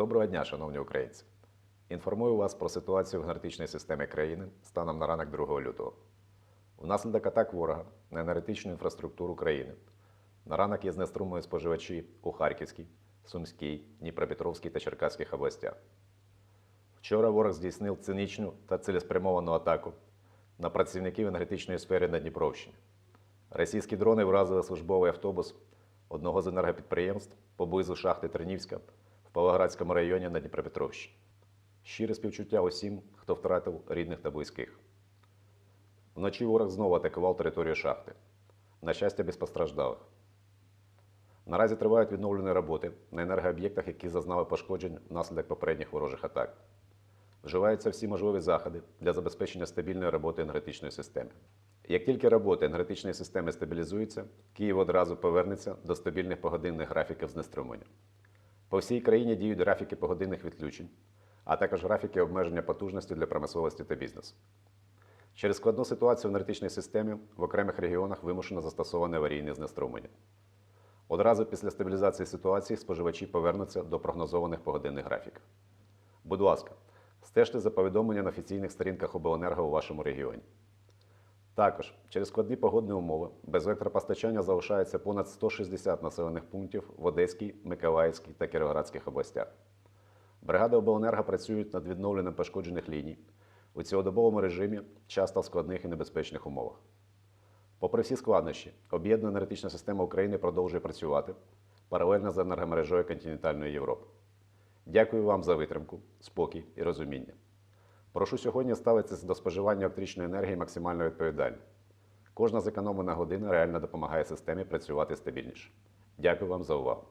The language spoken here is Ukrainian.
Доброго дня, шановні українці. Інформую вас про ситуацію в енергетичній системі країни станом на ранок 2 лютого. Внаслідок атак ворога на енергетичну інфраструктуру країни на ранок є знеструмлені споживачі у Харківській, Сумській, Дніпропетровській та Черкаських областях. Вчора ворог здійснив цинічну та цілеспрямовану атаку на працівників енергетичної сфери на Дніпровщині. Російські дрони вразили службовий автобус одного з енергопідприємств поблизу шахти Тернівська в Павлоградському районі на Дніпропетровщині. Щире співчуття усім, хто втратив рідних та близьких. Вночі ворог знову атакував територію шахти. На щастя, без постраждалих. Наразі тривають відновлені роботи на енергооб'єктах, які зазнали пошкоджень внаслідок попередніх ворожих атак. Вживаються всі можливі заходи для забезпечення стабільної роботи енергетичної системи. Як тільки робота енергетичної системи стабілізується, Київ одразу повернеться до стабільних погодинних графіків знеструмлення. По всій країні діють графіки погодинних відключень, а також графіки обмеження потужності для промисловості та бізнесу. Через складну ситуацію в енергетичній системі в окремих регіонах вимушено застосоване аварійне знеструмлення. Одразу після стабілізації ситуації споживачі повернуться до прогнозованих погодинних графіків. Будь ласка, стежте за повідомленням на офіційних сторінках обленерго у вашому регіоні. Також через складні погодні умови без електропостачання залишається понад 160 населених пунктів в Одеській, Миколаївській та Кіровоградських областях. Бригади обленерго працюють над відновленням пошкоджених ліній у цілодобовому режимі, часто в складних і небезпечних умовах. Попри всі складнощі, об'єднана енергетична система України продовжує працювати паралельно з енергомережою континентальної Європи. Дякую вам за витримку, спокій і розуміння. Прошу сьогодні ставитися до споживання електричної енергії максимально відповідально. Кожна зекономлена година реально допомагає системі працювати стабільніше. Дякую вам за увагу.